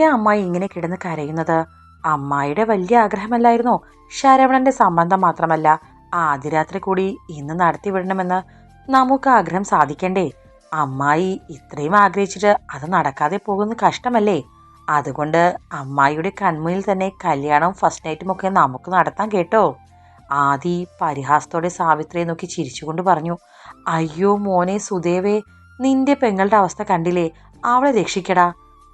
എന്തിനാ അമ്മായി ഇങ്ങനെ കിടന്ന് കരയുന്നത്? അമ്മായിയുടെ വലിയ ആഗ്രഹമല്ലായിരുന്നോ? ശരവണന്റെ സംബന്ധം മാത്രമല്ല ആദ്യ രാത്രി കൂടി ഇന്ന് നടത്തി വിടണമെന്ന് നമുക്ക് ആഗ്രഹം സാധിക്കണ്ടേ? അമ്മായി ഇത്രയും ആഗ്രഹിച്ചിട്ട് അത് നടക്കാതെ പോകുന്ന കഷ്ടമല്ലേ? അതുകൊണ്ട് അമ്മായിയുടെ കൺമുന്നിൽ തന്നെ കല്യാണവും ഫസ്റ്റ് നൈറ്റും ഒക്കെ നമുക്ക് നടത്താം കേട്ടോ? ആദി പരിഹാസത്തോടെ സാവിത്രിയെ നോക്കി ചിരിച്ചുകൊണ്ട് പറഞ്ഞു അയ്യോ മോനെ സുദേവേ നിന്റെ പെങ്ങളുടെ അവസ്ഥ കണ്ടില്ലേ? അവളെ രക്ഷിക്കടാ.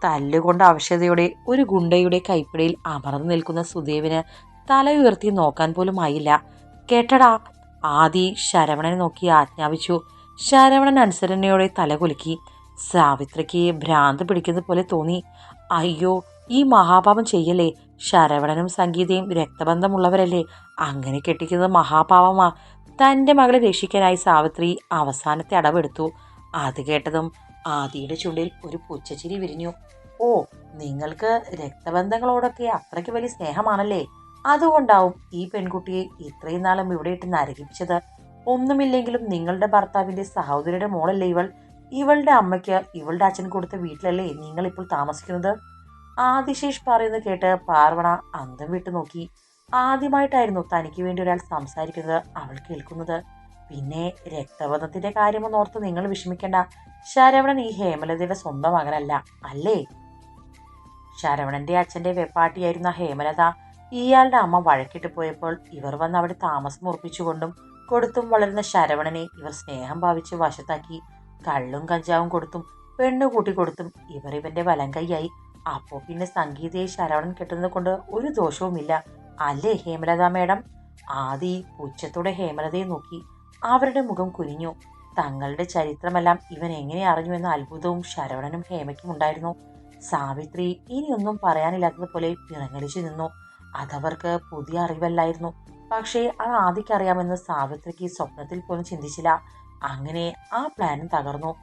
തല്ലുകൊണ്ട് അവശതയോടെ ഒരു ഗുണ്ടയുടെ കൈപ്പിടിയിൽ അമർന്നു നിൽക്കുന്ന സുദേവിന് തല ഉയർത്തി നോക്കാൻ പോലും ആയില്ല. കേട്ടടാ ആദി ശരവണനെ നോക്കി ആജ്ഞാപിച്ചു. ശരവണൻ അനുസരണയോടെ തല കുലുക്കി. സാവിത്രിക്ക് ഭ്രാന്ത് പിടിക്കുന്നത് പോലെ തോന്നി. അയ്യോ ഈ മഹാപാപം ചെയ്യല്ലേ? ശരവണനും സംഗീതയും രക്തബന്ധമുള്ളവരല്ലേ? അങ്ങനെ കെട്ടിക്കുന്നത് മഹാപാപമാ. തന്റെ മകളെ രക്ഷിക്കാനായി സാവിത്രി അവസാനത്തെ അടവെടുത്തു. അത് കേട്ടതും ആദിയുടെ ചുണ്ടിൽ ഒരു പുച്ഛച്ചിരി വിരിഞ്ഞു. ഓ നിങ്ങൾക്ക് രക്തബന്ധങ്ങളോടൊക്കെ അത്രയ്ക്ക് വലിയ സ്നേഹമാണല്ലേ? അതുകൊണ്ടാവും ഈ പെൺകുട്ടിയെ ഇത്രയും നാളും ഇവിടെ ഇട്ട് നരകിപ്പിച്ചത്. ഒന്നുമില്ലെങ്കിലും നിങ്ങളുടെ ഭർത്താവിന്റെ സഹോദരിയുടെ മോളല്ലേ ഇവൾ? ഇവളുടെ അമ്മയ്ക്ക് ഇവളുടെ അച്ഛൻ കൊടുത്ത വീട്ടിലല്ലേ നിങ്ങൾ ഇപ്പോൾ താമസിക്കുന്നത്? ആദിശേഷ് പറയുന്നത് കേട്ട് പാർവണ അന്തം വിട്ടു നോക്കി ആദ്യമായിട്ടായിരുന്നു തനിക്ക് വേണ്ടി ഒരാൾ സംസാരിക്കുന്നത് അവൾ കേൾക്കുന്നത്. പിന്നെ രക്തബന്ധത്തിന്റെ കാര്യമൊന്നും ഓർത്ത് നിങ്ങൾ വിഷമിക്കേണ്ട. ശരവണൻ ഈ ഹേമലതയുടെ സ്വന്തം മകനല്ല അല്ലേ? ശരവണന്റെ അച്ഛന്റെ വെപ്പാട്ടിയായിരുന്ന ഹേമലത ഇയാളുടെ അമ്മ വഴക്കിട്ട് പോയപ്പോൾ ഇവർ വന്ന് അവിടെ താമസം ഉറപ്പിച്ചുകൊണ്ടും കൊടുത്തും വളരുന്ന ശരവണനെ ഇവർ സ്നേഹം ഭാവിച്ച് വശത്താക്കി കള്ളും കഞ്ചാവും കൊടുത്തും പെണ്ണു കൂട്ടി കൊടുത്തും ഇവർ ഇവന്റെ വലം കൈയായി. അപ്പോ പിന്നെ സംഗീതയെ ശരവണൻ കെട്ടുന്നത് കൊണ്ട് ഒരു ദോഷവുമില്ല അല്ലേ ഹേമലത മേഡം? ആദി പുച്ഛത്തോടെ ഹേമലതയെ നോക്കി. അവരുടെ മുഖം കുനിഞ്ഞു. തങ്ങളുടെ ചരിത്രമെല്ലാം ഇവൻ എങ്ങനെ അറിഞ്ഞുവെന്ന അത്ഭുതവും ശരവണനും ഹേമയ്ക്കും ഉണ്ടായിരുന്നു. സാവിത്രി ഇനിയൊന്നും പറയാനില്ലാത്തതുപോലെ പിറങ്ങലിച്ചു നിന്നു. അതവർക്ക് പുതിയ അറിവല്ലായിരുന്നു. പക്ഷേ അത് ആദിക്കറിയാമെന്ന് സാവിത്രിക്ക് സ്വപ്നത്തിൽ പോലും ചിന്തിച്ചില്ല. അങ്ങനെ ആ പ്ലാനും തകർന്നു.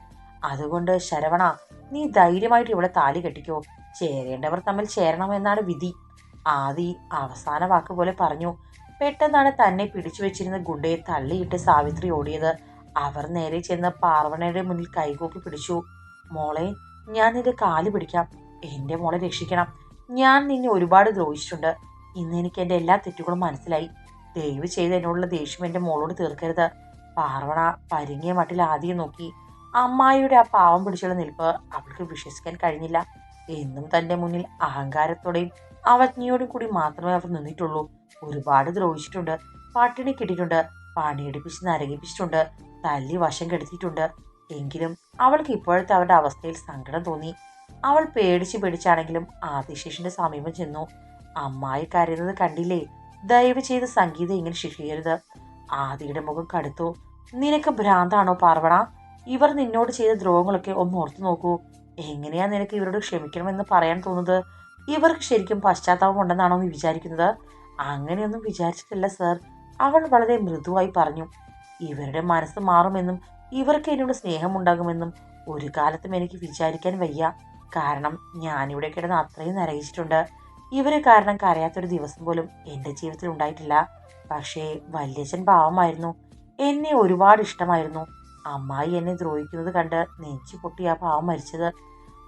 അതുകൊണ്ട് ശരവണ നീ ധൈര്യമായിട്ട് ഇവിടെ താലി കെട്ടിക്കോ. ചേരേണ്ടവർ തമ്മിൽ ചേരണമെന്നാണ് വിധി. ആദി അവസാന വാക്ക് പോലെ പറഞ്ഞു. പെട്ടെന്നാണ് തന്നെ പിടിച്ചു വെച്ചിരുന്ന ഗുണ്ടയെ തള്ളിയിട്ട് സാവിത്രി ഓടിയത്. അവർ നേരെ ചെന്ന് പാർവണയുടെ മുന്നിൽ കൈകൂപ്പി പിടിച്ചു. മോളെ ഞാൻ നിന്റെ കാൽ പിടിക്കാം. എന്റെ മോളെ രക്ഷിക്കണം. ഞാൻ നിന്നെ ഒരുപാട് ദ്രോഹിച്ചിട്ടുണ്ട്. ഇന്ന് എനിക്ക് എന്റെ എല്ലാ തെറ്റുകളും മനസ്സിലായി. ദയവ് ചെയ്ത് എന്നോടുള്ള ദേഷ്യം എന്റെ മോളോട് തീർക്കരുത്. പാർവണ പരിങ്ങിയ മട്ടിൽ ആദ്യം നോക്കി. അമ്മായിയുടെ ആ പാവം പിടിച്ചുള്ള നിൽപ്പ് അവൾക്ക് വിശ്വസിക്കാൻ കഴിഞ്ഞില്ല. എന്നും തന്റെ മുന്നിൽ അഹങ്കാരത്തോടെയും അവജ്ഞയോടും കൂടി മാത്രമേ അവർ നിന്നിട്ടുള്ളൂ. ഒരുപാട് ദ്രോഹിച്ചിട്ടുണ്ട്. പട്ടിണി കിട്ടിയിട്ടുണ്ട്. പണിയെടുപ്പിച്ച് നരകിപ്പിച്ചിട്ടുണ്ട്. തല്ലി വശം കെടുത്തിയിട്ടുണ്ട്. എങ്കിലും അവൾക്ക് ഇപ്പോഴത്തെ അവരുടെ അവസ്ഥയിൽ സങ്കടം തോന്നി. അവൾ പേടിച്ച് പേടിച്ചാണെങ്കിലും ആദിശേഷിന്റെ സമീപം ചെന്നു. അമ്മായി കരയുന്നത് കണ്ടില്ലേ? ദയവ് ചെയ്ത് സംഗീതം ഇങ്ങനെ ശിക്ഷിക്കരുത് ആദിയുടെ മുഖം കടുത്തു. നിനക്ക് ഭ്രാന്താണോ പാർവണ? ഇവർ നിന്നോട് ചെയ്ത ദ്രോഹങ്ങളൊക്കെ ഒന്ന് ഓർത്തു നോക്കൂ. എങ്ങനെയാ നിനക്ക് ഇവരോട് ക്ഷമിക്കണമെന്ന് പറയാൻ തോന്നുന്നത്? ഇവർക്ക് ശരിക്കും പശ്ചാത്താപം ഉണ്ടെന്നാണോ നീ വിചാരിക്കുന്നത്? അങ്ങനെയൊന്നും വിചാരിച്ചിട്ടില്ല സർ അവൾ വളരെ മൃദുവായി പറഞ്ഞു. ഇവരുടെ മനസ്സ് മാറുമെന്നും ഇവർക്ക് എന്നോട് സ്നേഹമുണ്ടാകുമെന്നും ഒരു കാലത്തും എനിക്ക് വിചാരിക്കാൻ വയ്യ. കാരണം ഞാനിവിടെ കിടന്ന് അത്രയും നരകിച്ചിട്ടുണ്ട്. ഇവരെ കാരണം കരയാത്തൊരു ദിവസം പോലും എന്റെ ജീവിതത്തിൽ ഉണ്ടായിട്ടില്ല. പക്ഷേ വല്യച്ഛൻ പാവമായിരുന്നു. എന്നെ ഒരുപാട് ഇഷ്ടമായിരുന്നു. അമ്മായി എന്നെ ദ്രോഹിക്കുന്നത് കണ്ട് നെഞ്ചു പൊട്ടി ആ പാവം മരിച്ചത്.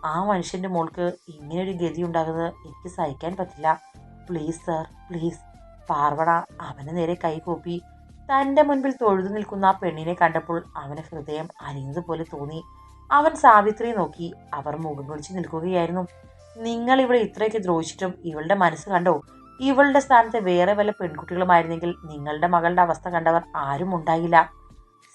ആ മനുഷ്യന്റെ മോൾക്ക് ഇങ്ങനൊരു ഗതി ഉണ്ടാകുന്നത് എനിക്ക് സഹിക്കാൻ പറ്റില്ല. പ്ലീസ് സർ പ്ലീസ് പാർവണ അവന് നേരെ കൈകൂപ്പി. തന്റെ മുൻപിൽ തൊഴുതു നിൽക്കുന്ന ആ പെണ്ണിനെ കണ്ടപ്പോൾ അവന് ഹൃദയം അലിഞ്ഞതുപോലെ തോന്നി. അവൻ സാവിത്രിയെ നോക്കി. അവർ മുഖം കുളിച്ച് നിൽക്കുകയായിരുന്നു. നിങ്ങൾ ഇവിടെ ഇത്രയൊക്കെ ദ്രോഹിച്ചിട്ടും ഇവളുടെ മനസ്സ് കണ്ടോ? ഇവളുടെ സ്ഥാനത്ത് വേറെ വല്ല പെൺകുട്ടികളുമായിരുന്നെങ്കിൽ നിങ്ങളുടെ മകളുടെ അവസ്ഥ കണ്ടവർ ആരും ഉണ്ടായില്ല.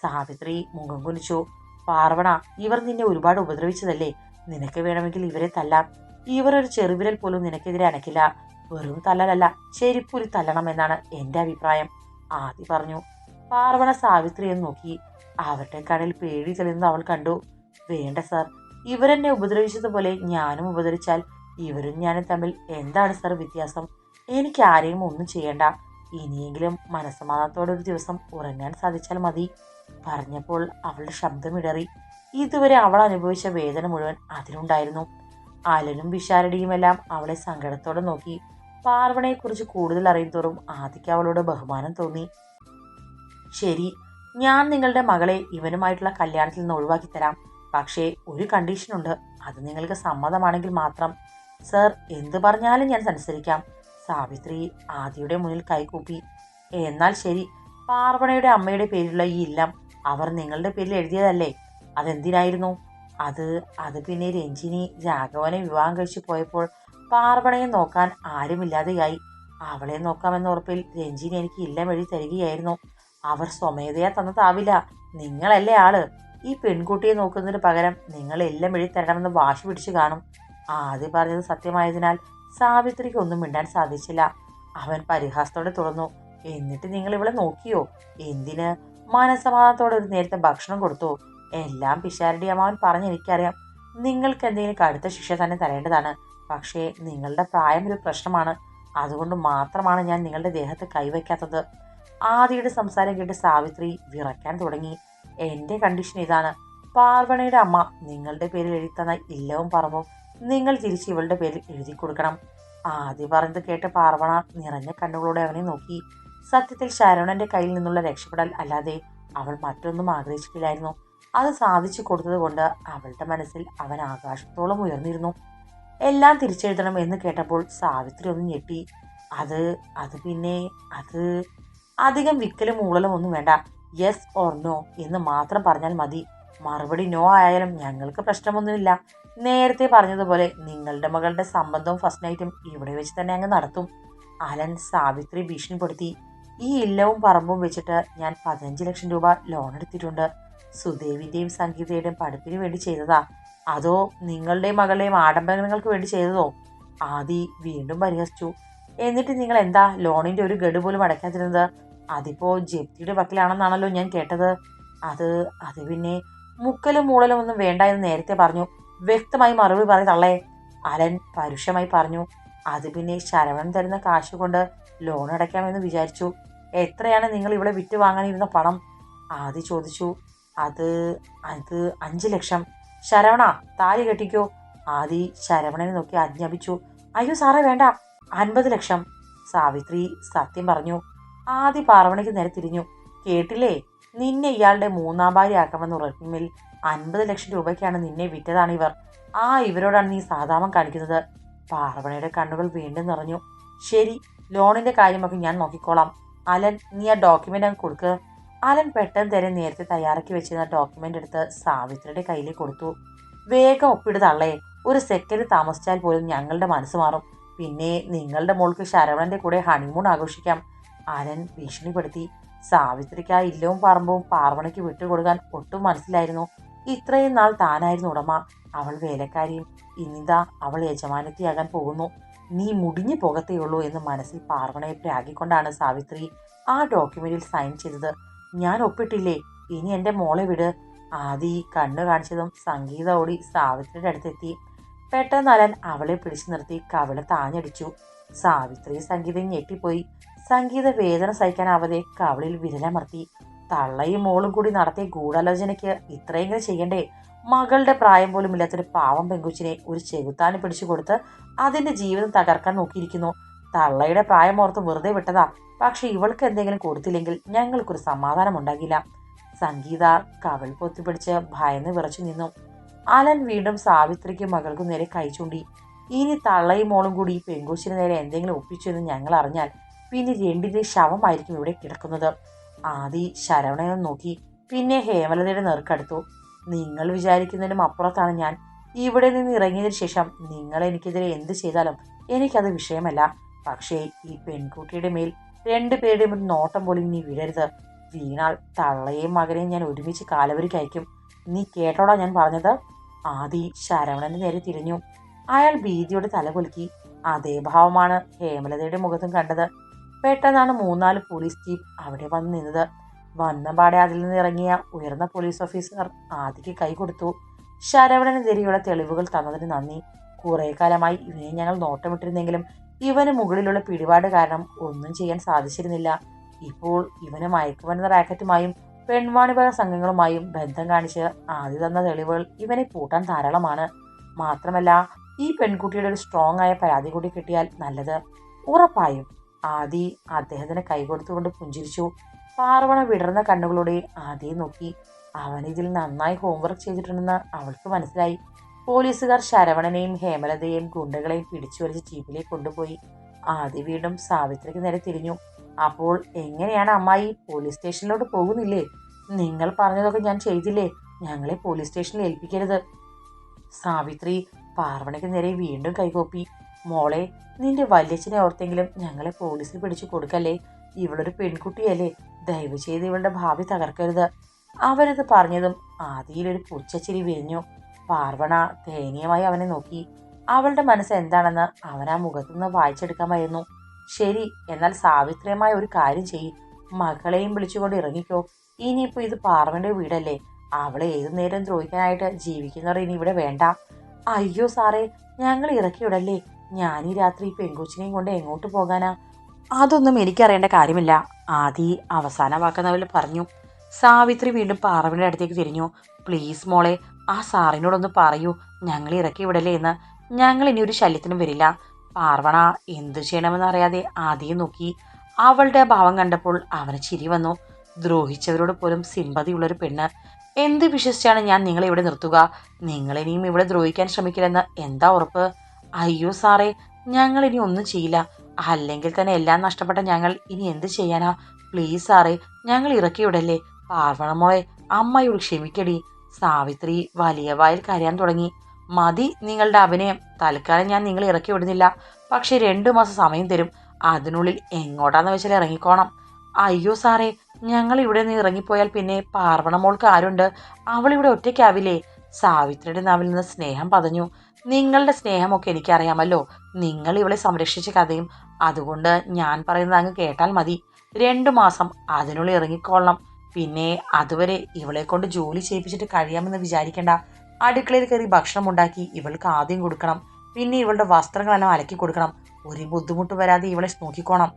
സാവിത്രി മുഖം കുനിച്ചു. പാർവണ ഇവർ നിന്നെ ഒരുപാട് ഉപദ്രവിച്ചതല്ലേ? നിനക്ക് വേണമെങ്കിൽ ഇവരെ തല്ലാം. ഇവർ ഒരു ചെറുവിരൽ പോലും നിനക്കെതിരെ അനക്കില്ല. വെറും തല്ലലല്ല ശരിപ്പൊരു തല്ലണം എന്നാണ് എന്റെ അഭിപ്രായം. ആദി പറഞ്ഞു. പാർവണ സാവിത്രിയെ നോക്കി അവരുടെ കടയിൽ പേടി തെളിയുന്നത് അവൾ കണ്ടു. വേണ്ട സാർ ഇവരെന്നെ ഉപദ്രവിച്ചതുപോലെ ഞാനും ഉപദ്രവിച്ചാൽ ഇവരും ഞാനും തമ്മിൽ എന്താണ് സാർ വ്യത്യാസം? എനിക്ക് ആരെയും ഒന്നും ചെയ്യണ്ട. ഇനിയെങ്കിലും മനസ്സമാധാനത്തോടെ ഒരു ദിവസം ഉറങ്ങാൻ സാധിച്ചാൽ മതി. പറഞ്ഞപ്പോൾ അവളുടെ ശബ്ദം ഇടറി. ഇതുവരെ അവൾ അനുഭവിച്ച വേദന മുഴുവൻ അതിലുണ്ടായിരുന്നു. അലനും വിശാലടിയുമെല്ലാം അവളെ സങ്കടത്തോടെ നോക്കി. പാർവണയെക്കുറിച്ച് കൂടുതൽ അറിയുന്തോറും ആദിക്ക് അവളോട് ബഹുമാനം തോന്നി. ശരി ഞാൻ നിങ്ങളുടെ മകളെ ഇവനുമായിട്ടുള്ള കല്യാണത്തിൽ നിന്ന് ഒഴിവാക്കി തരാം. പക്ഷേ ഒരു കണ്ടീഷനുണ്ട് അത് നിങ്ങൾക്ക് സമ്മതമാണെങ്കിൽ മാത്രം. സർ എന്ത് പറഞ്ഞാലും ഞാൻ അനുസരിക്കാം സാവിത്രി ആദിയുടെ മുന്നിൽ കൈകൂപ്പി. എന്നാൽ ശരി പാർവണയുടെ അമ്മയുടെ പേരിലുള്ള ഈ ഇല്ലം അവർ നിങ്ങളുടെ പേരിൽ എഴുതിയതല്ലേ? അതെന്തിനായിരുന്നു? അത് അത് പിന്നെ രഞ്ജിനി രാഘവനെ വിവാഹം കഴിച്ചു പോയപ്പോൾ പാർവണയെ നോക്കാൻ ആരുമില്ലാതെയായി. അവളെ നോക്കാമെന്ന ഉറപ്പിൽ രഞ്ജിനി എനിക്ക് ഇല്ലം വഴി തരികയായിരുന്നു. അവർ സ്വമേധയാ തന്നതാവില്ല. നിങ്ങളല്ലേ ആൾ? ഈ പെൺകുട്ടിയെ നോക്കുന്നതിന് പകരം നിങ്ങൾ എല്ലാം വഴി തരണമെന്ന് വാശി പിടിച്ചു കാണും. ആദ്യം പറഞ്ഞത് സത്യമായതിനാൽ സാവിത്രിക്ക് ഒന്നും മിണ്ടാൻ സാധിച്ചില്ല. അവൻ പരിഹാസത്തോടെ തുറന്നു. എന്നിട്ട് നിങ്ങൾ ഇവിടെ നോക്കിയോ? എന്തിന്? മനസമാധാനത്തോടെ ഒരു നേരത്തെ ഭക്ഷണം കൊടുത്തു. എല്ലാം പിഷാരടി അമ്മാവൻ പറഞ്ഞ് എനിക്കറിയാം. നിങ്ങൾക്ക് എന്തെങ്കിലും കടുത്ത ശിക്ഷ തന്നെ തരേണ്ടതാണ്. പക്ഷേ നിങ്ങളുടെ പ്രായം ഒരു പ്രശ്നമാണ്. അതുകൊണ്ട് മാത്രമാണ് ഞാൻ നിങ്ങളുടെ ദേഹത്ത് കൈവയ്ക്കാത്തത്. ആദിയുടെ സംസാരം കേട്ട് സാവിത്രി വിറയ്ക്കാൻ തുടങ്ങി. എന്റെ കണ്ടീഷൻ ഇതാണ്. പാർവണയുടെ അമ്മ നിങ്ങളുടെ പേരിൽ എഴുതി തന്ന ഇല്ലവും പറമ്പും നിങ്ങൾ തിരിച്ച് ഇവളുടെ പേരിൽ എഴുതി കൊടുക്കണം. ആദ്യം പറഞ്ഞത് കേട്ട് പാർവണ നിറഞ്ഞ കണ്ണുകളോടെ അവനെ നോക്കി. സത്യത്തിൽ ശരവണന്റെ കയ്യിൽ നിന്നുള്ള രക്ഷപ്പെടൽ അല്ലാതെ അവൾ മറ്റൊന്നും ആഗ്രഹിച്ചിട്ടില്ലായിരുന്നു. അത് സാധിച്ചു കൊടുത്തതുകൊണ്ട് അവളുടെ മനസ്സിൽ അവൻ ആകാശത്തോളം ഉയർന്നിരുന്നു. എല്ലാം തിരിച്ചെഴുതണം എന്ന് കേട്ടപ്പോൾ സാവിത്രി ഒന്ന് ഞെട്ടി. അത് അത് പിന്നെ അത് അധികം വിക്കലും മൂളലും ഒന്നും വേണ്ട. യെസ് ഓർ നോ എന്ന് മാത്രം പറഞ്ഞാൽ മതി. മറുപടി നോ ആയാലും ഞങ്ങൾക്ക് പ്രശ്നമൊന്നുമില്ല. നേരത്തെ പറഞ്ഞതുപോലെ നിങ്ങളുടെ മകളുടെ സംബന്ധവും ഫസ്റ്റ് നൈറ്റും ഇവിടെ വെച്ച് തന്നെ അങ്ങ് നടത്തും. അലൻ സാവിത്രി ഭീഷണിപ്പെടുത്തി. ഈ ഇല്ലവും പറമ്പും വെച്ചിട്ട് ഞാൻ പതിനഞ്ച് ലക്ഷം രൂപ ലോൺ എടുത്തിട്ടുണ്ട്. സുദേവിന്റെയും സംഗീതയുടെയും പഠിപ്പിന് വേണ്ടി ചെയ്തതാ. അതോ നിങ്ങളുടെയും മകളുടെയും ആഡംബരങ്ങൾക്ക് വേണ്ടി ചെയ്തതോ? ആദി വീണ്ടും പരിഹസിച്ചു. എന്നിട്ട് നിങ്ങൾ എന്താ ലോണിന്റെ ഒരു ഗഡു പോലും അടയ്ക്കാതിരുന്നത്? അതിപ്പോ ജപ്തിയുടെ വക്കിലാണെന്നാണല്ലോ ഞാൻ കേട്ടത്. അത് അത് പിന്നെ മുക്കലും മൂളലും ഒന്നും വേണ്ട എന്ന് നേരത്തെ പറഞ്ഞു. വ്യക്തമായി മറുപടി പറയും തള്ളേ. അലൻ പരുഷമായി പറഞ്ഞു. അത് പിന്നെ ശരവണൻ തരുന്ന കാശ് കൊണ്ട് ലോൺ അടയ്ക്കാമെന്ന് വിചാരിച്ചു. എത്രയാണ് നിങ്ങൾ ഇവിടെ വിറ്റ് വാങ്ങാനിരുന്ന പണം? ആദ്യ ചോദിച്ചു. അത് അത് അഞ്ച് ലക്ഷം. ശരവണ താലി കെട്ടിക്കോ. ആദി ശരവണനെ നോക്കി ആജ്ഞാപിച്ചു. അയ്യോ സാറേ വേണ്ട. അൻപത് ലക്ഷം. സാവിത്രി സത്യം പറഞ്ഞു. ആദി പാർവണിക്ക് നേരെ തിരിഞ്ഞു. കേട്ടില്ലേ? നിന്നെ ഇയാളുടെ മൂന്നാം ഭാര്യ ആക്കാമെന്ന് ഉറപ്പിൽ അൻപത് ലക്ഷം രൂപയ്ക്കാണ് നിന്നെ വിറ്റതാണ് ഇവർ. ആ ഇവരോടാണ് നീ സാധാമം കാണിക്കുന്നത്. പാർവണയുടെ കണ്ണുകൾ വീണ്ടും നിറഞ്ഞു. ശരി ലോണിന്റെ കാര്യമൊക്കെ ഞാൻ നോക്കിക്കോളാം. അലൻ നീ ആ ഡോക്യുമെന്റ് അങ്ങ് കൊടുക്ക്. അലൻ പെട്ടെന്ന് തന്നെ നേരത്തെ തയ്യാറാക്കി വെച്ചിരുന്ന ഡോക്യുമെന്റ് എടുത്ത് സാവിത്രിയുടെ കയ്യിൽ കൊടുത്തു. വേഗം ഒപ്പിട് തള്ളേ. ഒരു സെക്കൻഡ് താമസിച്ചാൽ പോലും ഞങ്ങളുടെ മനസ്സ് മാറും. പിന്നെ നിങ്ങളുടെ മോൾക്ക് ശരവണന്റെ കൂടെ ഹണിമൂൺ ആഘോഷിക്കാം. അലൻ ഭീഷണിപ്പെടുത്തി. സാവിത്രിക്ക് ആ ഇല്ലവും പറമ്പും പാർവണയ്ക്ക് വിട്ടുകൊടുക്കാൻ ഒട്ടും മനസ്സിലായിരുന്നു. ഇത്രയും നാൾ താനായിരുന്നു ഉടമ. അവൾ വേലക്കാരിയും ഇനിതാ അവൾ യജമാനത്തിയാകാൻ പോകുന്നു. നീ മുടിഞ്ഞു പോകത്തേയുള്ളൂ എന്ന് മനസ്സിൽ പാർവണയെ പ്രാഗിക്കൊണ്ടാണ് സാവിത്രി ആ ഡോക്യുമെന്റിൽ സൈൻ ചെയ്തത്. ഞാൻ ഒപ്പിട്ടില്ലേ? ഇനി എന്റെ മോളെ വിട്. ആദി കണ്ണു കാണിച്ചതും സംഗീത ഓടി സാവിത്രിയുടെ അടുത്തെത്തി. പെട്ടെന്ന് അലൻ അവളെ പിടിച്ചു നിർത്തി കവിളെ താഞ്ഞടിച്ചു. സാവിത്രി സംഗീതം ഞെട്ടിപ്പോയി. സംഗീത വേദന സഹിക്കാനാവാതെ കവളിൽ വിരലമർത്തി തള്ളയും മോളും കൂടി നടത്തിയ ഗൂഢാലോചനയ്ക്ക് ഇത്രയെങ്കിലും ചെയ്യണ്ടേ? മകളുടെ പ്രായം പോലും ഇല്ലാത്തൊരു പാവം പെങ്കുച്ചിനെ ഒരു ചെകുത്താന് പിടിച്ചു കൊടുത്ത് അതിന്റെ ജീവിതം തകർക്കാൻ നോക്കിയിരിക്കുന്നു. തള്ളയുടെ പ്രായം ഓർത്ത് വെറുതെ വിട്ടതാ. പക്ഷെ ഇവൾക്ക് എന്തെങ്കിലും കൊടുത്തില്ലെങ്കിൽ ഞങ്ങൾക്കൊരു സമാധാനം ഉണ്ടാകില്ല. സംഗീത കവൾ പൊത്തിപ്പിടിച്ച് ഭയന്ന് വിറച്ചു നിന്നു. അലൻ വീണ്ടും സാവിത്രിക്കും മകൾക്കും നേരെ കൈ ചൂണ്ടി. ഇനി തള്ളയും മോളും കൂടി ഈ നേരെ എന്തെങ്കിലും ഒപ്പിച്ചു എന്ന് ഞങ്ങൾ അറിഞ്ഞാൽ പിന്നെ രണ്ടിന്റെ ശവമായിരിക്കും ഇവിടെ കിടക്കുന്നത്. ആദി ശരവണയെ നോക്കി. പിന്നെ ഹേമലതയുടെ നെറുക്കെടുത്തു നിങ്ങൾ വിചാരിക്കുന്നതിനും അപ്പുറത്താണ് ഞാൻ. ഇവിടെ നിന്ന് ഇറങ്ങിയതിനു ശേഷം നിങ്ങൾ എനിക്കെതിരെ എന്ത് ചെയ്താലും എനിക്കത് വിഷയമല്ല. പക്ഷേ ഈ പെൺകുട്ടിയുടെ മേൽ രണ്ടു പേരുടെയും ഒരു നോട്ടം പോലും നീ വിടരുത്. വീണാൽ തള്ളയെയും മകനെയും ഞാൻ ഒരുമിച്ച് കാലവരിക്ക് അയക്കും നീ കേട്ടോടാ ഞാൻ പറഞ്ഞത്? ആദി ശരവണന്റെ നേരെ തിരിഞ്ഞു. അയാൾ ഭീതിയോടെ തലകുലുക്കി അതേ ഭാവമാണ് ഹേമലതയുടെ മുഖത്തും കണ്ടത്. പെട്ടെന്നാണ് മൂന്നാൽ പോലീസ് ജീപ്പ് അവിടെ വന്ന് നിന്നത്. വന്നപാടെ അതിൽ നിന്ന് ഇറങ്ങിയ ഉയർന്ന പോലീസ് ഓഫീസർ ആദിക്ക് കൈ കൊടുത്തു. ശരവണനെതിരെയുള്ള തെളിവുകൾ തന്നതിന് നന്ദി. കുറെ കാലമായി ഇവനെ ഞങ്ങൾ നോട്ടമിട്ടിരുന്നെങ്കിലും ഇവന് മുകളിലുള്ള പിടിപാട് കാരണം ഒന്നും ചെയ്യാൻ സാധിച്ചിരുന്നില്ല. ഇപ്പോൾ ഇവന് മയക്കുമരുന്ന് റാക്കറ്റുമായും പെൺവാണിഭ സംഘങ്ങളുമായും ബന്ധം കാണിച്ച് ആദ്യ തന്ന തെളിവുകൾ ഇവനെ പൂട്ടാൻ ധാരാളമാണ്. മാത്രമല്ല ഈ പെൺകുട്ടിയുടെ ഒരു സ്ട്രോങ് ആയ പരാതി കൂടി കിട്ടിയാൽ നല്ലത്. ഉറപ്പായും ആദി അദ്ദേഹത്തിന് കൈകൊടുത്തുകൊണ്ട് പുഞ്ചിരിച്ചു. പാർവണ വിടർന്ന കണ്ണുകളോടെ ആദിയെ നോക്കി. അവൻ ഇതിൽ നന്നായി ഹോംവർക്ക് ചെയ്തിട്ടുണ്ടെന്ന് അവൾക്ക് മനസ്സിലായി. പോലീസുകാർ ശരവണനെയും ഹേമലതയെയും ഗുണ്ടകളെയും പിടിച്ചു വലിച്ച് ജീപ്പിലേക്ക് കൊണ്ടുപോയി. ആദ്യ വീണ്ടും സാവിത്രിക്ക് നേരെ തിരിഞ്ഞു. അപ്പോൾ എങ്ങനെയാണ് അമ്മായി പോലീസ് സ്റ്റേഷനിലോട്ട് പോകുന്നില്ലേ? നിങ്ങൾ പറഞ്ഞതൊക്കെ ഞാൻ ചെയ്തില്ലേ? ഞങ്ങളെ പോലീസ് സ്റ്റേഷനിൽ ഏൽപ്പിക്കരുത്. സാവിത്രി പാർവണയ്ക്ക് നേരെ വീണ്ടും കൈകോപ്പി. മോളെ നിന്റെ വല്യച്ഛനെ ഓർത്തെങ്കിലും ഞങ്ങളെ പോലീസിൽ പിടിച്ചു കൊടുക്കല്ലേ? ഇവളൊരു പെൺകുട്ടിയല്ലേ. ദയവ് ചെയ്ത് ഇവളുടെ ഭാവി തകർക്കരുത്. അവരത് പറഞ്ഞതും ആദിയിലൊരു പുച്ചച്ചിരി വിരിഞ്ഞു. പാർവണ ദയനീയമായി അവനെ നോക്കി. അവളുടെ മനസ്സ് എന്താണെന്ന് അവൻ ആ മുഖത്തുനിന്ന് വായിച്ചെടുക്കാമായിരുന്നു ശരി എന്നാൽ സാവിത്രിയമായ ഒരു കാര്യം ചെയ്യ്. മകളെയും വിളിച്ചുകൊണ്ട് ഇറങ്ങിക്കോ. ഇനിയിപ്പോ ഇത് പാർവന്റെ വീടല്ലേ? അവളെ ഏതു നേരം ദ്രോഹിക്കാനായിട്ട് ജീവിക്കുന്നവർ ഇനി ഇവിടെ വേണ്ട. അയ്യോ സാറേ ഞങ്ങൾ ഇറക്കിവിടല്ലേ ഞാൻ ഈ രാത്രി പെങ്കൊച്ചിനെയും കൊണ്ട് എങ്ങോട്ട് പോകാനാ? അതൊന്നും എനിക്കറിയേണ്ട കാര്യമില്ല. ആദി അവസാന വാക്കുന്നവൽ പറഞ്ഞു. സാവിത്രി വീണ്ടും പാർവന്റെ അടുത്തേക്ക് തിരിഞ്ഞു. പ്ലീസ് മോളെ ആ സാറിനോടൊന്ന് പറയൂ. ഞങ്ങൾ ഇറക്കി വിടലേ എന്ന്. ഞങ്ങൾ ഇനി ഒരു ശല്യത്തിനും വരില്ല. പാർവണ എന്തു ചെയ്യണമെന്ന് അറിയാതെ ആദ്യം നോക്കി. അവളുടെ ഭാവം കണ്ടപ്പോൾ അവന് ചിരി വന്നു. ദ്രോഹിച്ചവരോട് പോലും സിമ്പതിയുള്ളൊരു പെണ്ണ്. എന്ത് വിശ്വസിച്ചാണ് ഞാൻ നിങ്ങളെ ഇവിടെ നിർത്തുക? നിങ്ങളിനിയും ഇവിടെ ദ്രോഹിക്കാൻ ശ്രമിക്കില്ലെന്ന് എന്താ ഉറപ്പ്? അയ്യോ സാറേ ഞങ്ങൾ ഇനി ഒന്നും ചെയ്യില്ല. അല്ലെങ്കിൽ തന്നെ എല്ലാം നഷ്ടപ്പെട്ട ഞങ്ങൾ ഇനി എന്ത് ചെയ്യാനാ? പ്ലീസ് സാറേ ഞങ്ങൾ ഇറക്കി വിടല്ലേ? പാർവണ മോളെ അമ്മയോട് ക്ഷമിക്കടി. സാവിത്രി വലിയ വായിൽ കരയാൻ തുടങ്ങി. മതി നിങ്ങളുടെ അഭിനയം. തൽക്കാലം ഞാൻ നിങ്ങളെ ഇറക്കി വിടുന്നില്ല. പക്ഷെ രണ്ടു മാസം സമയം തരും. അതിനുള്ളിൽ എങ്ങോട്ടാന്ന് വെച്ചാൽ ഇറങ്ങിക്കോണം. അയ്യോ സാറേ ഞങ്ങൾ ഇവിടെ നിന്ന് ഇറങ്ങിപ്പോയാൽ പിന്നെ പാർവണ മോൾക്ക് ആരുണ്ട്? അവൾ ഇവിടെ ഒറ്റയ്ക്കാവില്ലേ? സാവിത്രിയുടെ നാവിൽ നിന്ന് സ്നേഹം പതഞ്ഞു. നിങ്ങളുടെ സ്നേഹമൊക്കെ എനിക്കറിയാമല്ലോ. നിങ്ങൾ ഇവളെ സംരക്ഷിച്ച കഥയും. അതുകൊണ്ട് ഞാൻ പറയുന്നത് അങ്ങ് കേട്ടാൽ മതി. രണ്ടു മാസം അതിനുള്ളിൽ ഇറങ്ങിക്കൊള്ളണം പിന്നെ അതുവരെ ഇവളെ കൊണ്ട് ജോലി ചെയ്യിപ്പിച്ചിട്ട് കഴിയാമെന്ന് വിചാരിക്കേണ്ട. അടുക്കളയിൽ കയറി ഭക്ഷണം ഉണ്ടാക്കി ഇവൾക്ക് ആദ്യം കൊടുക്കണം. പിന്നെ ഇവളുടെ വസ്ത്രങ്ങളെല്ലാം അലക്കി കൊടുക്കണം. ഒരു ബുദ്ധിമുട്ട് വരാതെ ഇവളെ നോക്കിക്കോണം.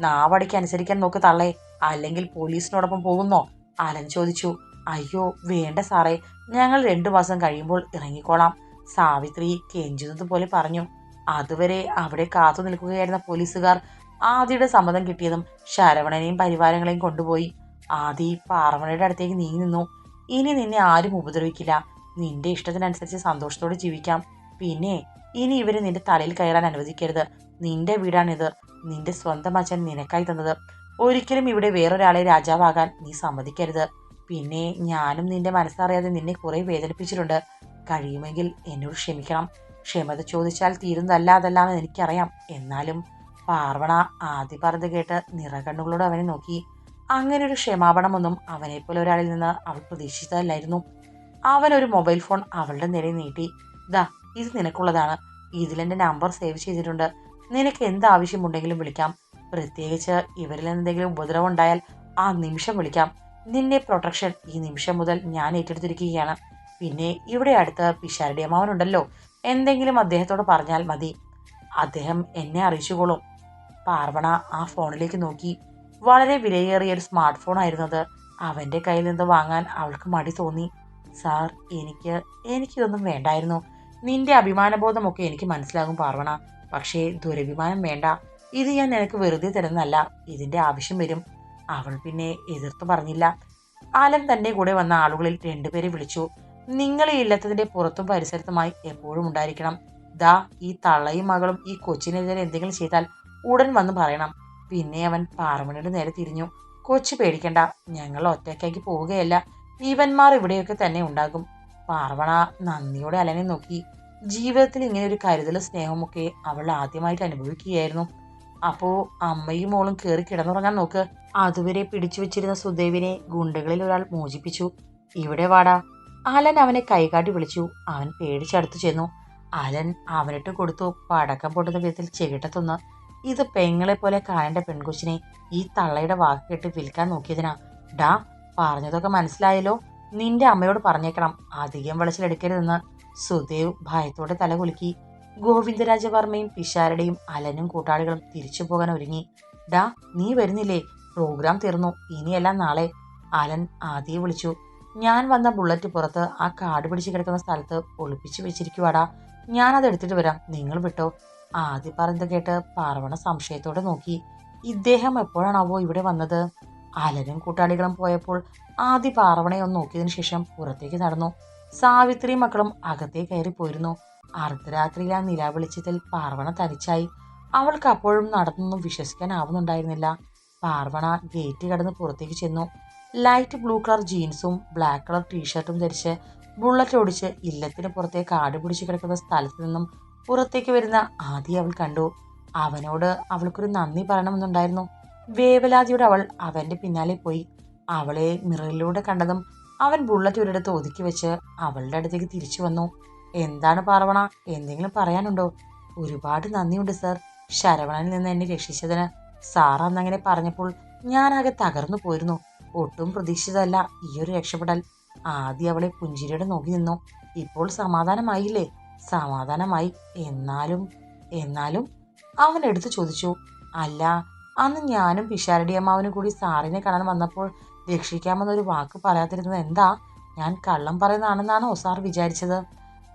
നാവടയ്ക്ക് അനുസരിക്കാൻ നോക്ക് തള്ളേ. അല്ലെങ്കിൽ പോലീസിനോടൊപ്പം പോകുന്നോ? അലൻ ചോദിച്ചു. അയ്യോ വേണ്ട സാറേ. ഞങ്ങൾ രണ്ടു മാസം കഴിയുമ്പോൾ ഇറങ്ങിക്കോളാം. സാവിത്രി കെഞ്ചുന്നത് പോലെ പറഞ്ഞു. അതുവരെ അവിടെ കാത്തു നിൽക്കുകയായിരുന്ന പോലീസുകാർ ആദിയുടെ സമ്മതം കിട്ടിയതും ശരവണനെയും പരിവാരങ്ങളെയും കൊണ്ടുപോയി. ആദി പാർവണയുടെ അടുത്തേക്ക് നീങ്ങി നിന്നു. ഇനി നിന്നെ ആരും ഉപദ്രവിക്കില്ല. നിന്റെ ഇഷ്ടത്തിനനുസരിച്ച് സന്തോഷത്തോടെ ജീവിക്കാം. പിന്നെ ഇനി ഇവർ നിന്റെ തലയിൽ കയറാൻ അനുവദിക്കരുത്. നിന്റെ വീടാണിത്. നിന്റെ സ്വന്തം അച്ഛൻ നിനക്കായി തന്നത്. ഒരിക്കലും ഇവിടെ വേറൊരാളെ രാജാവാകാൻ നീ സമ്മതിക്കരുത്. പിന്നെ ഞാനും നിന്റെ മനസ്സറിയാതെ നിന്നെ കുറെ വേദനിപ്പിച്ചിട്ടുണ്ട്. കഴിയുമെങ്കിൽ എന്നോട് ക്ഷമിക്കണം. ക്ഷമത ചോദിച്ചാൽ തീരുന്നതല്ല അതെല്ലാം എനിക്കറിയാം. എന്നാലും പാർവണ ആദ്യ പറഞ്ഞത് കേട്ട് നിറകണ്ണുകളോട് അവനെ നോക്കി. അങ്ങനെ ഒരു ക്ഷമാപണമൊന്നും അവനെപ്പോലെ ഒരാളിൽ നിന്ന് അവൾ പ്രതീക്ഷിച്ചതല്ലായിരുന്നു. അവൻ ഒരു മൊബൈൽ ഫോൺ അവളുടെ നേരെ നീട്ടി. ദാ ഇത് നിനക്കുള്ളതാണ്. ഇതിലെന്റെ നമ്പർ സേവ് ചെയ്തിട്ടുണ്ട്. നിനക്ക് എന്ത് ആവശ്യമുണ്ടെങ്കിലും വിളിക്കാം. പ്രത്യേകിച്ച് ഇവരിൽ എന്തെങ്കിലും ഉപദ്രവം ഉണ്ടായാൽ ആ നിമിഷം വിളിക്കാം. നിന്റെ പ്രൊട്ടക്ഷൻ ഈ നിമിഷം മുതൽ ഞാൻ ഏറ്റെടുത്തിരിക്കുകയാണ്. പിന്നെ ഇവിടെ അടുത്ത് പിഷാരടി അമ്മാവനുണ്ടല്ലോ. എന്തെങ്കിലും അദ്ദേഹത്തോട് പറഞ്ഞാൽ മതി. അദ്ദേഹം എന്നെ അറിയിച്ചുകൊള്ളും. പാർവണ ആ ഫോണിലേക്ക് നോക്കി. വളരെ വിലയേറിയ ഒരു സ്മാർട്ട് ഫോൺ ആയിരുന്നത്. അവന്റെ കയ്യിൽ നിന്ന് വാങ്ങാൻ അവൾക്ക് മടി തോന്നി. സാർ എനിക്ക് എനിക്കിതൊന്നും വേണ്ടായിരുന്നു. നിന്റെ അഭിമാനബോധമൊക്കെ എനിക്ക് മനസ്സിലാകും പാർവണ. പക്ഷേ ദുരഭിമാനം വേണ്ട. ഇത് ഞാൻ നിനക്ക് വെറുതെ തരുന്നതല്ല. ഇതിന്റെ ആവശ്യം വരും. അവൾ പിന്നെ എതിർത്ത് പറഞ്ഞില്ല. ആലം തന്നെ കൂടെ വന്ന ആളുകളിൽ രണ്ടുപേരെ വിളിച്ചു. നിങ്ങൾ ഈ ഇല്ലത്തതിന്റെ പുറത്തും പരിസരത്തുമായി എപ്പോഴും ഉണ്ടായിരിക്കണം. ദാ ഈ തള്ളയും മകളും ഈ കൊച്ചിനെതിരെ എന്തെങ്കിലും ചെയ്താൽ ഉടൻ വന്ന് പറയണം. പിന്നെ അവൻ പാറമണിയുടെ നേരെ തിരിഞ്ഞു. കൊച്ചു പേടിക്കണ്ട ഞങ്ങൾ ഒറ്റയ്ക്കാക്കി പോവുകയല്ല. ഈവന്മാർ ഇവിടെയൊക്കെ തന്നെ ഉണ്ടാകും. പാർവണ നന്ദിയോടെ അലനെ നോക്കി. ജീവിതത്തിൽ ഇങ്ങനെ ഒരു കരുതൽ സ്നേഹമൊക്കെ അവൾ ആദ്യമായിട്ട് അനുഭവിക്കുകയായിരുന്നു. അപ്പോ അമ്മയും മോളും കയറി കിടന്നുറങ്ങാൻ നോക്ക്. അതുവരെ പിടിച്ചു വെച്ചിരുന്ന സുദേവിനെ ഗുണ്ടകളിൽ ഒരാൾ മോചിപ്പിച്ചു. ഇവിടെ വാടാ. അലൻ അവനെ കൈകാട്ടി വിളിച്ചു. അവൻ പേടിച്ചടുത്തു ചെന്നു. അലൻ അവനിട്ട് കൊടുത്തു. പടക്കം പൊട്ടുന്ന വിധത്തിൽ ചെകിട്ടത്തൊന്ന്. ഇത് പെങ്ങളെ പോലെ കാണേണ്ട പെൺകുച്ചിനെ ഈ തള്ളയുടെ വാക്ക് കേട്ട് വിൽക്കാൻ നോക്കിയതിനാ. ഡാ പറഞ്ഞതൊക്കെ മനസ്സിലായല്ലോ. നിന്റെ അമ്മയോട് പറഞ്ഞേക്കണം. അധികം വിളച്ചിലെടുക്കരുതെന്ന് സുദേവ് ഭയത്തോടെ തലകുലുക്കി ഗോവിന്ദരാജവർമ്മയും പിഷാരടയും അലനും കൂട്ടാളികളും തിരിച്ചു പോകാൻ ഒരുങ്ങി. ഡാ നീ വരുന്നില്ലേ? പ്രോഗ്രാം തീർന്നു. ഇനിയെല്ലാം നാളെ. അലൻ ആദ്യം വിളിച്ചു. ഞാൻ വന്ന ബുള്ളറ്റ് പുറത്ത് ആ കാട് പിടിച്ച് കിടക്കുന്ന സ്ഥലത്ത് ഒളിപ്പിച്ചു വെച്ചിരിക്കുവാടാ ഞാനത് എടുത്തിട്ട് വരാം. നിങ്ങൾ വിട്ടോ. ആദ്യ പറഞ്ഞത് കേട്ട് പാർവണ സംശയത്തോടെ നോക്കി. ഇദ്ദേഹം എപ്പോഴാണാവോ ഇവിടെ വന്നത്? അലനും കൂട്ടാളികളും പോയപ്പോൾ ആദ്യ പാർവണയെ ഒന്ന് നോക്കിയതിനു ശേഷം പുറത്തേക്ക് നടന്നു. സാവിത്രി മക്കളും അകത്തേ കയറി പോയിരുന്നു. അർദ്ധരാത്രിയിലെ ആ പാർവണ തനിച്ചായി. അവൾക്ക് അപ്പോഴും നടന്നൊന്നും വിശ്വസിക്കാനാവുന്നുണ്ടായിരുന്നില്ല. പാർവണ ഗേറ്റ് കടന്ന് പുറത്തേക്ക് ചെന്നു. ലൈറ്റ് ബ്ലൂ കളർ ജീൻസും ബ്ലാക്ക് കളർ ടീഷർട്ടും ധരിച്ച് ബുള്ളറ്റ് ഓടിച്ച് ഇല്ലത്തിന് പുറത്തെ കാട് കിടക്കുന്ന സ്ഥലത്ത് നിന്നും പുറത്തേക്ക് വരുന്ന ആദ്യം അവൾ കണ്ടു. അവനോട് അവൾക്കൊരു നന്ദി പറയണമെന്നുണ്ടായിരുന്നു. വേവലാതിയോടെ അവൾ അവന്റെ പിന്നാലെ പോയി. അവളെ മിററിലൂടെ കണ്ടതും അവൻ ബുള്ളറ്റ് ഒരിടത്ത് ഒതുക്കി വെച്ച് അവളുടെ അടുത്തേക്ക് തിരിച്ചു വന്നു. എന്താണ് പാർവണ? എന്തെങ്കിലും പറയാനുണ്ടോ? ഒരുപാട് നന്ദിയുണ്ട് സർ. ശരവണനിൽ നിന്ന് എന്നെ രക്ഷിച്ചതിന്. സാർ അന്നങ്ങനെ പറഞ്ഞപ്പോൾ ഞാനാകെ തകർന്നു പോയിരുന്നു. ഒട്ടും പ്രതീക്ഷിച്ചതല്ല ഈ ഒരു രക്ഷപ്പെടൽ. ആദ്യം അവളെ പുഞ്ചിരിയോടെ നോക്കി നിന്നു. ഇപ്പോൾ സമാധാനമായില്ലേ? സമാധാനമായി. എന്നാലും എന്നാലും അവൻ എടുത്തു ചോദിച്ചു അല്ല അന്ന് ഞാനും പിഷാരടി അമ്മാവനും കൂടി സാറിനെ കാണാൻ വന്നപ്പോൾ രക്ഷിക്കാമെന്നൊരു വാക്ക് പറയാതിരുന്നത് എന്താ? ഞാൻ കള്ളം പറയുന്നതാണെന്നാണോ സാർ വിചാരിച്ചത്?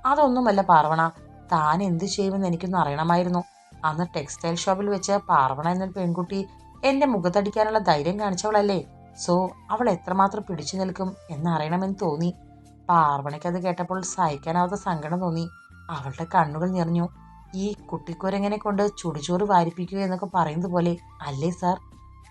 അതൊന്നുമല്ല പാർവണ താൻ എന്തു ചെയ്യുമെന്ന് എനിക്കൊന്ന് അറിയണമായിരുന്നു. അന്ന് ടെക്സ്റ്റൈൽ ഷോപ്പിൽ വെച്ച് പാർവണ എന്നൊരു പെൺകുട്ടി എന്റെ മുഖത്തടിക്കാനുള്ള ധൈര്യം കാണിച്ചവളല്ലേ? സോ അവൾ എത്രമാത്രം പിടിച്ചു നിൽക്കും എന്നറിയണമെന്ന് തോന്നി. പാർവണയ്ക്ക് അത് കേട്ടപ്പോൾ സഹിക്കാനാവാത്ത സങ്കടം തോന്നി. അവളുടെ കണ്ണുകൾ നിറഞ്ഞു. ഈ കുട്ടിക്കുരങ്ങനെ കൊണ്ട് ചുടുചോറ് വാരിപ്പിക്കുക എന്നൊക്കെ പറയുന്നത് പോലെ അല്ലേ സാർ?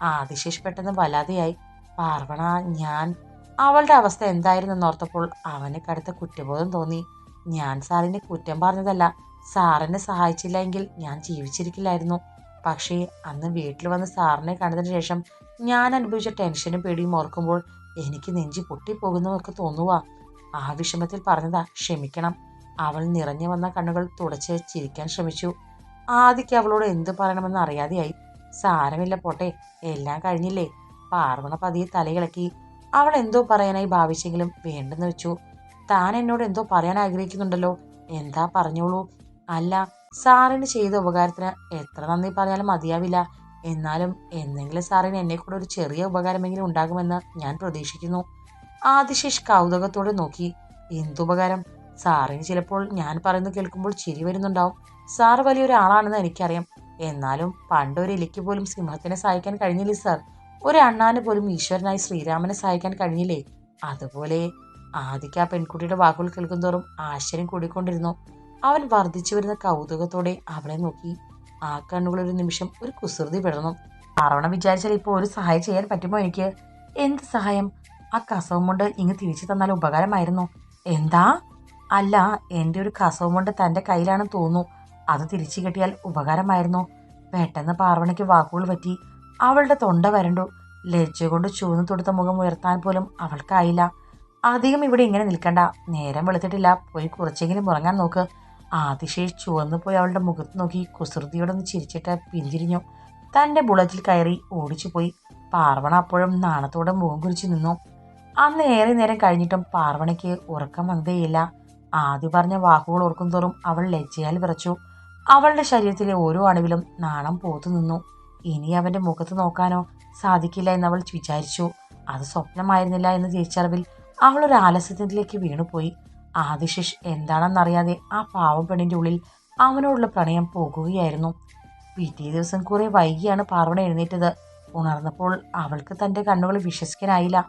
ആദിശേഷ് പെട്ടെന്ന് വല്ലാതെയായി. പാർവണ ഞാൻ. അവളുടെ അവസ്ഥ എന്തായിരുന്നെന്നോർത്തപ്പോൾ അവനെ കടുത്ത കുറ്റബോധം തോന്നി. ഞാൻ സാറിനെ കുറ്റം പറഞ്ഞതല്ല. സാറിനെ സഹായിച്ചില്ല എങ്കിൽ ഞാൻ ജീവിച്ചിരിക്കില്ലായിരുന്നു. പക്ഷേ അന്ന് വീട്ടിൽ വന്ന് സാറിനെ കണ്ടതിന് ശേഷം ഞാൻ അനുഭവിച്ച ടെൻഷനും പേടിയും ഓർക്കുമ്പോൾ എനിക്ക് നെഞ്ചി പൊട്ടിപ്പോകുന്നതൊക്കെ തോന്നുക ആ വിഷമത്തിൽ പറഞ്ഞതാ ക്ഷമിക്കണം. അവൾ നിറഞ്ഞു വന്ന കണ്ണുകൾ തുടച്ച് ചിരിക്കാൻ ശ്രമിച്ചു. ആദിക്ക് അവളോട് എന്ത് പറയണമെന്ന് അറിയാതെയായി. സാരമില്ല പോട്ടെ എല്ലാം കഴിഞ്ഞില്ലേ? പാർവണ പതിയെ തലയിളക്കി. അവൾ എന്തോ പറയാനായി ഭാവിച്ചെങ്കിലും വേണ്ടെന്ന് വെച്ചു. താൻ എന്നോട് എന്തോ പറയാൻ ആഗ്രഹിക്കുന്നുണ്ടല്ലോ. എന്താ പറഞ്ഞോളൂ. അല്ല സാറിന് ചെയ്ത ഉപകാരത്തിന് എത്ര നന്ദി പറഞ്ഞാലും മതിയാവില്ല. എന്നാലും എന്തെങ്കിലും സാറിന് എന്നെ കൂടെ ഒരു ചെറിയ ഉപകാരമെങ്കിലും ഉണ്ടാകുമെന്ന് ഞാൻ പ്രതീക്ഷിക്കുന്നു. ആദിശേഷ് കൗതുകത്തോടെ നോക്കി. എന്തുപകാരം? സാറിന് ചിലപ്പോൾ ഞാൻ പറയുന്നത് കേൾക്കുമ്പോൾ ചിരി വരുന്നുണ്ടാവും. സാർ വലിയൊരാളാണെന്ന് എനിക്കറിയാം. എന്നാലും പണ്ടൊരു എലിക്ക് പോലും സിംഹത്തിനെ സഹായിക്കാൻ കഴിഞ്ഞില്ലേ സാർ? ഒരു അണ്ണാന് പോലും ഈശ്വരനായി ശ്രീരാമനെ സഹായിക്കാൻ കഴിഞ്ഞില്ലേ? അതുപോലെ ആദിക്ക് ആ പെൺകുട്ടിയുടെ വാക്കുകൾ കേൾക്കുന്തോറും ആശ്ചര്യം കൂടിക്കൊണ്ടിരുന്നു. അവൻ വർദ്ധിച്ചു വരുന്ന കൗതുകത്തോടെ അവളെ നോക്കി. ആ കണ്ണുകൾ ഒരു നിമിഷം ഒരു കുസൃതി പെടുന്നു അറവണ വിചാരിച്ചാൽ ഇപ്പോൾ ഒരു സഹായം ചെയ്യാൻ പറ്റുമോ എനിക്ക്? എന്ത് സഹായം? ആ കസവം കൊണ്ട് ഇങ്ങ് തിരിച്ചു തന്നാൽ ഉപകാരമായിരുന്നു. എന്താ? അല്ല എന്റെ ഒരു കസവും കൊണ്ട് തന്റെ കയ്യിലാണെന്ന് തോന്നുന്നു. അത് തിരിച്ചു കിട്ടിയാൽ ഉപകാരമായിരുന്നു. പെട്ടെന്ന് പാർവണിക്ക് വാക്കുകൾ പറ്റി. അവളുടെ തൊണ്ട വരണ്ടു. ലജ്ജ കൊണ്ട് ചുവന്നു തൊടുത്ത മുഖം ഉയർത്താൻ പോലും അവൾക്കായില്ല. അധികം ഇവിടെ ഇങ്ങനെ നിൽക്കണ്ട. നേരം വെളുത്തിട്ടില്ല. പോയി കുറച്ചെങ്കിലും ഉറങ്ങാൻ നോക്ക്. ആതിശയിൽ ചുവന്നു പോയി അവളുടെ മുഖത്ത് നോക്കി കുസൃതിയോടെ ഒന്ന് ചിരിച്ചിട്ട് പിന്തിരിഞ്ഞു. തന്റെ ബുള്ളറ്റിൽ കയറി ഓടിച്ചു പോയി പാർവണ അപ്പോഴും നാണത്തോടെ മുഖം കുറിച്ച് നിന്നു. അന്ന് ഏറെ നേരം കഴിഞ്ഞിട്ടും പാർവണയ്ക്ക് ഉറക്കം വന്നതേയില്ല. ആദ്യ പറഞ്ഞ വാക്കുകൾ ഓർക്കും തോറും അവൾ ലജ്ജയാൽ വിറച്ചു. അവളുടെ ശരീരത്തിലെ ഓരോ അണുവിലും നാണം പോത്തു നിന്നു. ഇനി അവന്റെ മുഖത്ത് നോക്കാനോ സാധിക്കില്ല എന്നവൾ വിചാരിച്ചു. അത് സ്വപ്നമായിരുന്നില്ല എന്ന് തിരിച്ചറിവിൽ അവൾ ഒരു ആലസ്യത്തിലേക്ക് വീണുപോയി. ആദിശിഷ് എന്താണെന്നറിയാതെ ആ പാവം പെണ്ണിന്റെ ഉള്ളിൽ അവനോടുള്ള പ്രണയം പോകുകയായിരുന്നു. പിറ്റേ ദിവസം കുറെ വൈകിയാണ് പാർവണ എഴുന്നേറ്റത്. ഉണർന്നപ്പോൾ അവൾക്ക് തന്റെ കണ്ണുകൾ വിശ്വസിക്കാനായില്ല.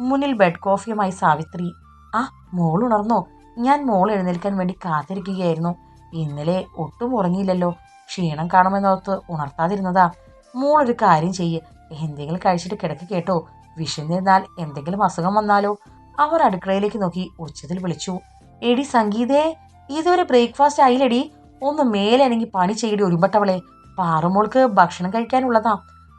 മുന്നിൽ ബെഡ് കോഫിയുമായി സാവിത്രി ആ മോൾ ഉണർന്നോ ഞാൻ മോൾ എഴുന്നേൽക്കാൻ വേണ്ടി കാത്തിരിക്കുകയായിരുന്നു. ഇന്നലെ ഒട്ടും ഉറങ്ങിയില്ലല്ലോ. ക്ഷീണം കാണുമെന്നോർത്ത് ഉണർത്താതിരുന്നതാ. മോൾ ഒരു കാര്യം ചെയ്യ്. എന്തെങ്കിലും കഴിച്ചിട്ട് കിടക്ക് കേട്ടോ. വിശന്നിരുന്നാൽ എന്തെങ്കിലും അസുഖം വന്നാലോ? അവർ അടുക്കളയിലേക്ക് നോക്കി ഉച്ചത്തിൽ വിളിച്ചു. എടി സംഗീതേ ഇതുവരെ ബ്രേക്ക്ഫാസ്റ്റ് ആയില്ലടി. ഒന്ന് മേലനങ്ങി പണി ചെയ്യടി ഒരുമ്പട്ടവളെ. പാറുമോൾക്ക് ഭക്ഷണം കഴിക്കാനുള്ളതാ.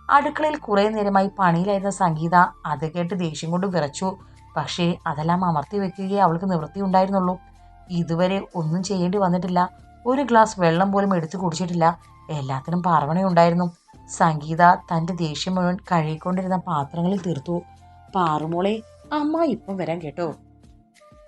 അടുക്കളയിൽ കുറെ നേരമായി പണിയിലായിരുന്ന സംഗീത അത് കേട്ട് ദേഷ്യം കൊണ്ട് വിറച്ചു. പക്ഷേ അതെല്ലാം അമർത്തി വെക്കുകയേ അവൾക്ക് നിവൃത്തി ഉണ്ടായിരുന്നുള്ളൂ. ഇതുവരെ ഒന്നും ചെയ്യേണ്ടി വന്നിട്ടില്ല. ഒരു ഗ്ലാസ് വെള്ളം പോലും എടുത്തു കുടിച്ചിട്ടില്ല. എല്ലാത്തിനും പാർവണയുണ്ടായിരുന്നു. സംഗീത തന്റെ ദേഷ്യം മുഴുവൻ കഴുകിക്കൊണ്ടിരുന്ന പാത്രങ്ങളിൽ തീർത്തു. പാറുമോളെ അമ്മ ഇപ്പം വരാൻ കേട്ടോ.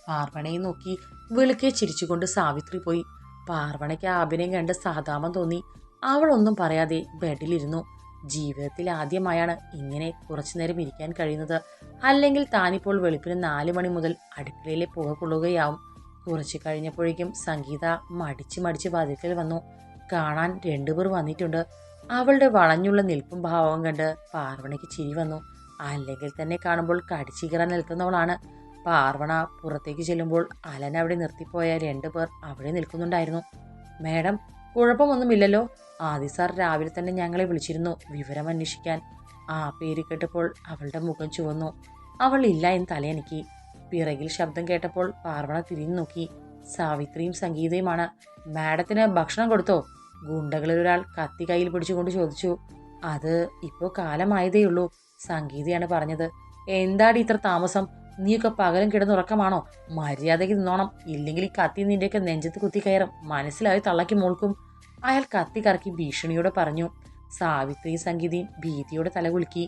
പാർവണയെ നോക്കി വിളിക്കെ ചിരിച്ചുകൊണ്ട് സാവിത്രി പോയി. പാർവണയ്ക്ക് അഭിനയം കണ്ട് സഹതാപം തോന്നി. അവളൊന്നും പറയാതെ ബെഡിലിരുന്നു. ജീവിതത്തിൽ ആദ്യമായാണ് ഇങ്ങനെ കുറച്ചു നേരം ഇരിക്കാൻ കഴിയുന്നത്. അല്ലെങ്കിൽ താനിപ്പോൾ വെളുപ്പിന് നാല് മണി മുതൽ അടുക്കളയിലെ പുക കൊള്ളുകയാവും. കുറച്ച് കഴിഞ്ഞപ്പോഴേക്കും സംഗീത മടിച്ച് മടിച്ച് വാതിൽക്കൽ വന്നു. കാണാൻ രണ്ടുപേർ വന്നിട്ടുണ്ട്. അവളുടെ വളഞ്ഞുള്ള നിൽപ്പും ഭാവവും കണ്ട് പാർവണയ്ക്ക് ചിരി വന്നു. അല്ലെങ്കിൽ തന്നെ കാണുമ്പോൾ കടിച്ചീകറാൻ നിൽക്കുന്നവളാണ്. പാർവണ പുറത്തേക്ക് ചെല്ലുമ്പോൾ അലൻ അവിടെ നിർത്തിപ്പോയ രണ്ടു പേർ അവിടെ നിൽക്കുന്നുണ്ടായിരുന്നു. മേഡം കുഴപ്പമൊന്നുമില്ലല്ലോ. ആദി സാർ രാവിലെ തന്നെ ഞങ്ങളെ വിളിച്ചിരുന്നു വിവരം അന്വേഷിക്കാൻ. ആ പേര് കേട്ടപ്പോൾ അവളുടെ മുഖം ചുവന്നു. അവൾ ഇല്ല എന്ന് തലയനക്കി. പിറകിൽ ശബ്ദം കേട്ടപ്പോൾ പാർവണ തിരിഞ്ഞു നോക്കി. സാവിത്രിയും സംഗീതയുമാണ്. മാഡത്തിന് ഭക്ഷണം കൊടുത്തോ? ഗുണ്ടകളിൽ ഒരാൾ കത്തി കയ്യിൽ പിടിച്ചുകൊണ്ട് ചോദിച്ചു. അത് ഇപ്പോൾ കാലമായതേയുള്ളൂ സംഗീതയാണ് പറഞ്ഞത്. എന്താടി ഇത്ര താമസം? നീയൊക്കെ പകലും കിടന്നുറക്കമാണോ മര്യാദയ്ക്ക് നിന്നോണം. ഇല്ലെങ്കിൽ ഈ കത്തി നിന്റെയൊക്കെ നെഞ്ചത്ത് കുത്തി കയറും. മനസ്സിലായി തള്ളക്കി മോൾക്കും. അയാൾ കത്തി കറക്കി ഭീഷണിയോടെ പറഞ്ഞു സാവിത്രി സംഗീതയും ഭീതിയോടെ തലകുലുക്കി